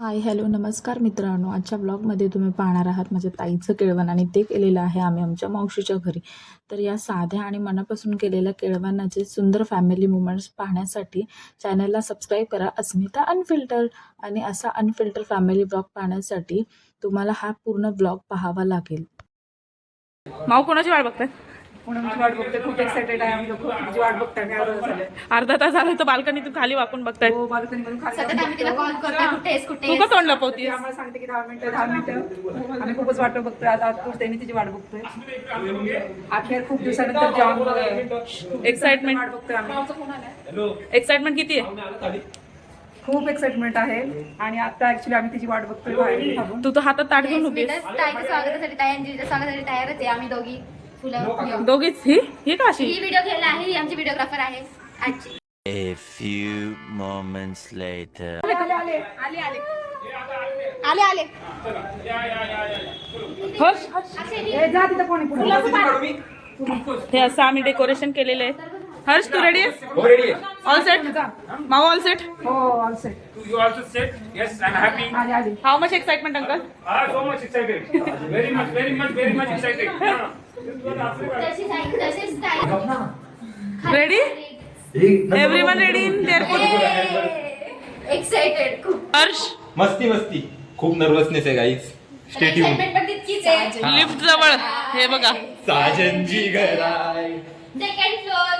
Hi hello नमस्कार मित्रांनो. आजच्या ब्लॉगमध्ये तुम्ही पाहणार आहात माझ्या ताईचं केळवण आणि ते केलेलं आहे आम्ही आमच्या मावशीच्या घरी. तर या साध्या आणि मनापासून केलेल्या केळवणाचे सुंदर फॅमिली मुमेंट्स पाहण्यासाठी चॅनलला सबस्क्राईब करा अस्मिता अनफिल्टर आणि असा अनफिल्टर फॅमिली ब्लॉग पाहण्यासाठी तुम्हाला हा पूर्ण ब्लॉग पाहावा लागेल. माऊ कोणाची वाट बघताय? वाट बघते खूप एक्साइटेड आहे. आम्ही लोक तुझी वाट बघताय. काय बरं झालं अर्धा तास झालं तर बाल्कनीतून खाली वाकून बघताय. हो बाल्कनी मधून खाली सतत आम्ही तिला कॉल करतोय. कुठे आहेस? कुठे तू आहेस? का तोंड लपवतीस? आम्हाला सांगते की दहा मिनिटं दहा मिनिटं. आम्ही खूपच वाट बघतोय. आता आज तिची वाट बघतोय. अखेर खूप दिवसानंतर जेवण एक्साइटमेंट वाट बघतोय आम्ही. एक्साइटमेंट किती आहे? खूप एक्साइटमेंट आहे. आणि आता ऍक्च्युली आम्ही तिची वाट बघतोय बाहेर थांबून. तू तर हातात ताट घेऊन उभी स्वागतासाठी ताई स्वागतासाठी तयारच आहे. आम्ही दोघी फुलं. दोघीच? ही? ही का अशी? ही व्हिडिओ घ्यायला आहे ही आमची व्हिडिओग्राफर आहे. आजची A few moments later. आले आले हर्ष हर्ष. ए, जा तिथं कोणी पुढे. हे असं आम्ही डेकोरेशन केलेलं आहे. हर्ष तू ready? All set Mau all set हो all set also said, yes, I'm happy. आली आली. How much excitement uncle Ah, so much excited. Very much, very much, very much ready everyone ready in excited खूप. हर्ष मस्ती मस्ती. खूप nervousness आहे तितकीच आहे. लिफ्ट जवळ. हे बघा. साजनजी घराय. सेकंड फ्लोअर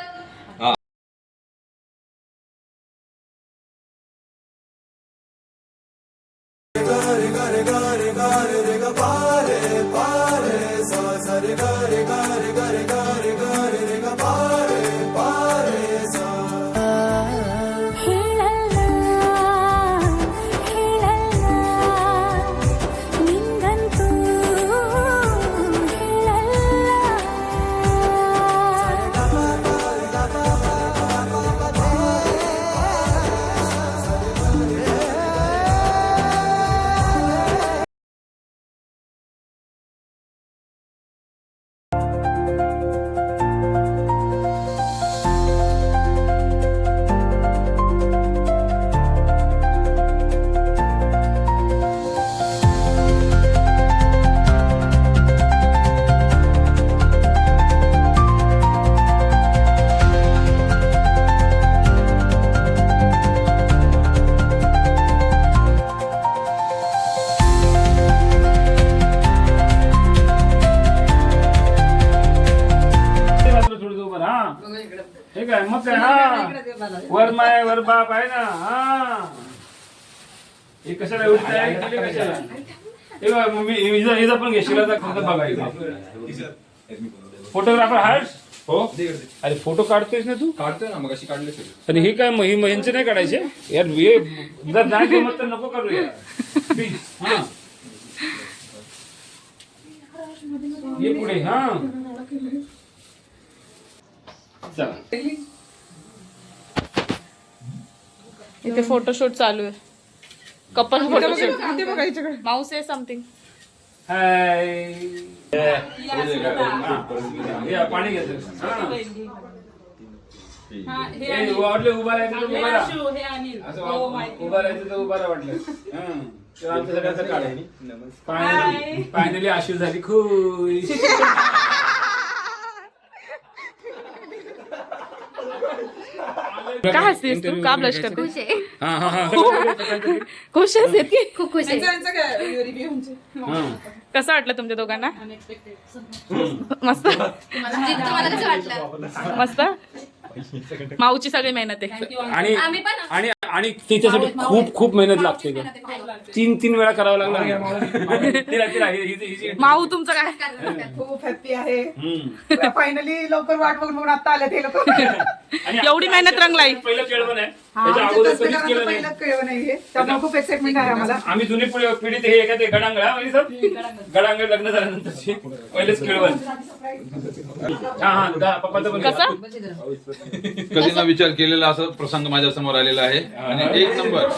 वर माय वर बाप आहे ना हा. हे कशाला एवढी तयारी केली कशाला? हे बघ, मी पण घेशील बघा इथे फोटोग्राफर हर्ष हो? अरे फोटो काढतोयस ना तू? काढतोय ना मग अशी काढले आणि हे काय मही महिन्याचे नाही काढायचे? यार हे जर नाही जमत तर नको करू यार Please, हा. ये पुढे हा. चला. इथे फोटोशूट चालू आहे. कपल फोटोशूट माऊ से समथिंग हाय. या पाणी हा. वाटलं उभा राहायचं तर उभा राहायचं तर उभा वाटलं. हा. फायनली आशीष झाली. खुश. काय हसतेस तू का ब्लश करते खुश आहे हा हा हा खुश आहेस इतकी? खूप खुश आहे हा. कसं वाटलं तुमच्या दोघांना मस्त तुम्हाला कसं वाटलं मस्त माऊची सगळी मेहनत आहे आणि आम्ही पण आणि आणि तिच्यासाठी खूप खूप मेहनत लागते. तीन तीन वेळा करावं लागलं तिला तिला हि- हि- हि- हि- माऊ तुमचं काय? खूप हॅप्पी आहे. हम्म. फायनली लवकर वाट बघून बघून आता आले ते लोक. आणि एवढी मेहनत रंगलाई. पहिलं केळवण आहे. त्याच्या अगोदर कधीच केलं नाही. पहिलं कळलं नाहीये. त्यामुळे खूप एक्साइटमेंट आहे आम्हाला. आम्ही जुनी पिढी पिढीत हे एखादे गडांगळा म्हणजे सब गडांगळ. लग्न झाल्यानंतरची पहिलेच हा हा दा- पप्पाचं पण. कसं? कधी न विचार केलेला असा प्रसंग माझ्यासमोर आलेला आहे. आणि एक नंबर.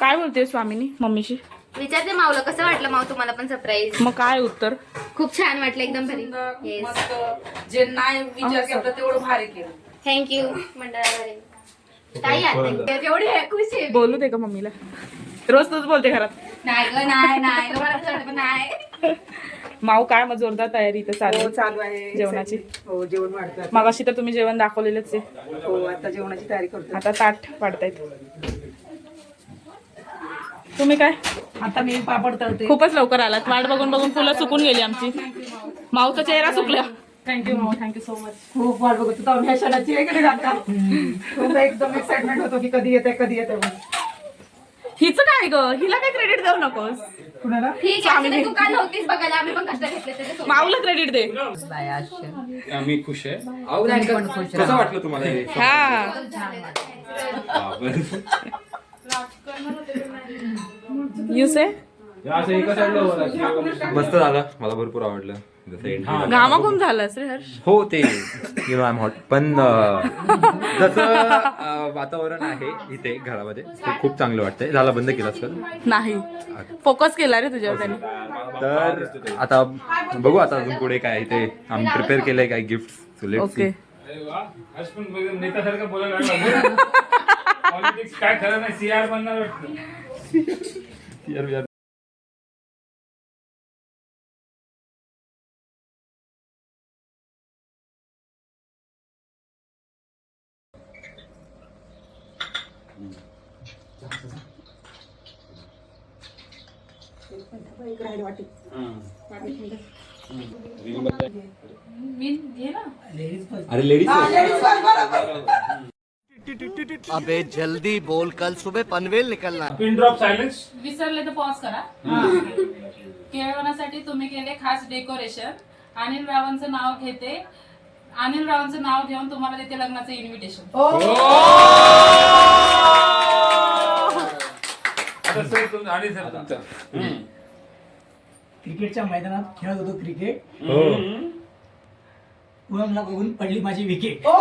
काय बोलते स्वामीनी मम्मीशी? विचारते माऊला कसं वाटलं माऊ तुम्हाला पण सरप्राईज मग काय उत्तर? खूप छान वाटलं एकदम भारी. जे नाही विचार केला तेवढं भारी केलं. थँक्यू मंडळाद्वारे. ताई आता आहे खुश आहे. बोलू दे का मम्मीला? रोज तूच बोलते घरात. नाही ग नाही नाही. माऊ काय मग जोरदार तयारी इथं चालू हो आहे. चालू आहे. जेवणाची? हो जेवण वाढतं मगाशी तर तुम्ही जेवण दाखवलेलंच आहे. हो आता जेवणाची तयारी करतो. आता ताट वाढतायत. तुम्ही काय? आता मी पापड तळते. खूपच लवकर आलात. वाट बघून बघून फुलं सुकून गेली आमची. माऊचा चेहरा सुकला. Thank you Mau. Thank you so much खूप वाट बघत होतो. आम्ही ह्या क्षणाची खूप एकदम एक्साइटमेंट होतो की कधी येते कधी येते हिचं काय ग? हिला काय क्रेडिट देऊ नकोस? कुणाला? ठीक आहे आता तू काल नव्हतीस बघायला आम्ही पण कष्ट घेतले त्याच्यासोबत माऊला क्रेडिट दे. आम्ही खुश आहे. कसं वाटलं तुम्हाला हे? हा. यू से हे. मस्त झालं. मला भरपूर आवडलं. घामाघूम झालास रे हर्ष. हो ते you know I am hot पण अं, जसं अं, वातावरण आहे इथे घरामध्ये ते खूप चांगलं वाटतंय. झाला बंद केलास का नाही. फोकस केला रे तुझ्यावर त्याने. तर आता बघू आता अजून पुढे काय आहे ते. आम्ही प्रिपेअर केलंय काय गिफ्ट ओके अरे वा हर्ष पण बघ- नेत्यासारखं बोलायला लागला. पॉलिटिक्स काय खरं नाही सीआर बनणार वाटतं. अरे लेडीज अबे जल्दी बोल. कल सुबह पनवेल निकलना. पिन ड्रॉप सायलेन्स विसरले तर पॉज करा. केळवणासाठी तुम्ही केले खास डेकोरेशन अनिल रावांचं नाव घेते. अनिल रावांचं नाव घेऊन तुम्हाला देते लग्नाचं इन्व्हिटेशन सर तुम आणि सर तुमचं. क्रिकेटच्या मैदानात खेळत होतो क्रिकेट. पूनमला बघून पडली माझी विकेट सो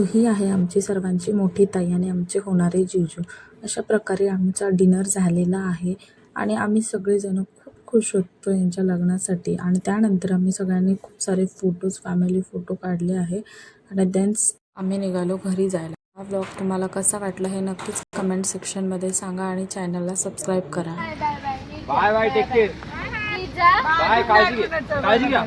ही आहे आमची सर्वांची मोठी ताई आणि आमचे होणारे जिजू. अशा प्रकारे आमचा डिनर झालेला आहे आणि आम्ही सगळेजण खूप खुश होतो यांच्या लग्नासाठी. आणि त्यानंतर आम्ही सगळ्यांनी खूप सारे फोटोज फॅमिली फोटो काढले आहे. आणि देन्स आम्ही निघालो घरी जायला. हा ब्लॉग तुम्हाला कसा वाटला हे नक्कीच कमेंट सेक्शनमध्ये सांगा आणि चॅनलला सबस्क्राईब करा. बाय बाय टेक केअर काय काळजी काळजी घ्या.